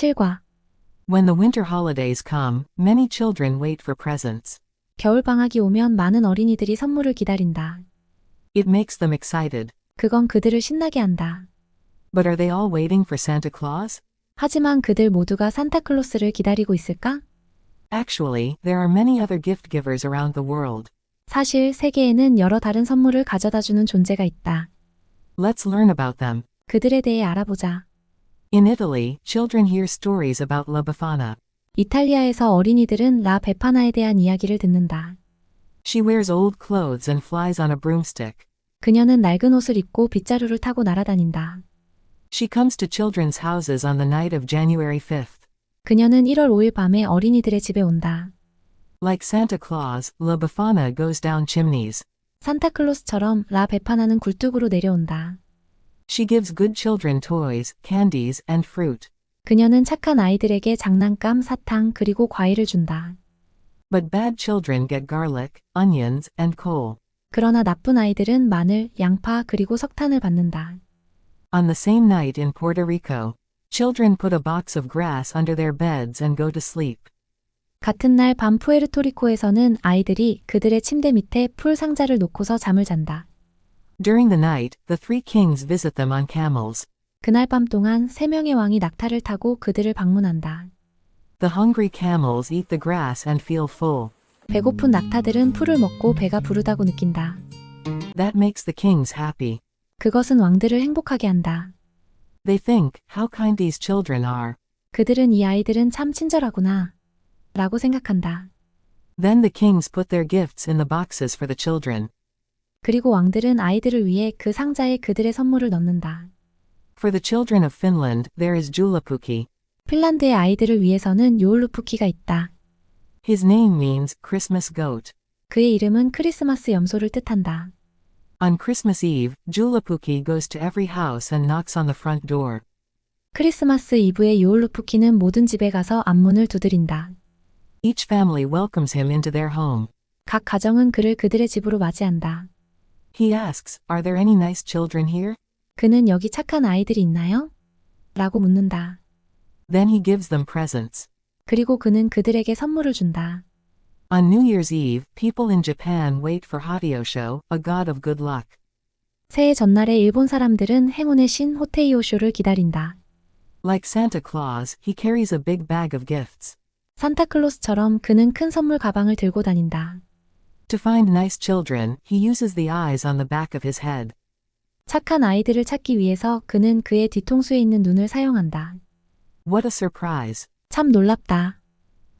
7과 When the winter holidays come, many children wait for presents. 겨울방학이 오면 많은 어린이들이 선물을 기다린다. It makes them excited. 그건 그들을 신나게 한다. But are they all waiting for Santa Claus? 하지만 그들 모두가 산타클로스를 기다리고 있을까? Actually, there are many other gift givers around the world. 사실 세계에는 여러 다른 선물을 가져다 주는 존재가 있다. Let's learn about them. 그들에 대해 알아보자. In Italy, children hear stories about La Befana. 이탈리아에서 어린이들은 라 베파나에 대한 이야기를 듣는다. She wears old clothes and flies on a broomstick. 그녀는 낡은 옷을 입고 빗자루를 타고 날아다닌다. She comes to children's houses on the night of January 5th. 그녀는 1월 5일 밤에 어린이들의 집에 온다. Like Santa Claus, La Befana goes down chimneys. 산타클로스처럼 라 베파나는 굴뚝으로 내려온다. She gives good children toys, candies, and fruit. 그녀는 착한 아이들에게 장난감, 사탕, 그리고 과일을 준다. But bad children get garlic, onions, and coal. 그러나 나쁜 아이들은 마늘, 양파, 그리고 석탄을 받는다. On the same night in Puerto Rico, children put a box of grass under their beds and go to sleep. 같은 날 밤 푸에르토리코에서는 아이들이 그들의 침대 밑에 풀 상자를 놓고서 잠을 잔다. During the night, the three kings visit them on camels. 그날 밤 동안 세 명의 왕이 낙타를 타고 그들을 방문한다. The hungry camels eat the grass and feel full. 배고픈 낙타들은 풀을 먹고 배가 부르다고 느낀다. That makes the kings happy. 그것은 왕들을 행복하게 한다. They think, how kind these children are. 그들은 이 아이들은 참 친절하구나. 라고 생각한다. Then the kings put their gifts in the boxes for the children. 그리고 왕들은 아이들을 위해 그 상자에 그들의 선물을 넣는다. For the children of Finland, there is Julapuki. 핀란드의 아이들을 위해서는 요울루푸키가 있다. His name means Christmas goat. 그의 이름은 크리스마스 염소를 뜻한다. On Christmas Eve, Julapuki goes to every house and knocks on the front door. 크리스마스 이브의 요울루푸키는 모든 집에 가서 앞문을 두드린다. Each family welcomes him into their home. 각 가정은 그를 그들의 집으로 맞이한다. He asks, Are there any nice children here? 그는 여기 착한 아이들이 있나요? 라고 묻는다. Then he gives them presents. 그리고 그는 그들에게 선물을 준다. On New Year's Eve, people in Japan wait for Hatiosho, a god of good luck. 새해 전날에 일본 사람들은 행운의 신 호테이오쇼를 기다린다. Like Santa Claus, he carries a big bag of gifts. 산타클로스처럼 그는 큰 선물 가방을 들고 다닌다. To find nice children, he uses the eyes on the back of his head. 착한 아이들을 찾기 위해서 그는 그의 뒤통수에 있는 눈을 사용한다. What a surprise! 참 놀랍다.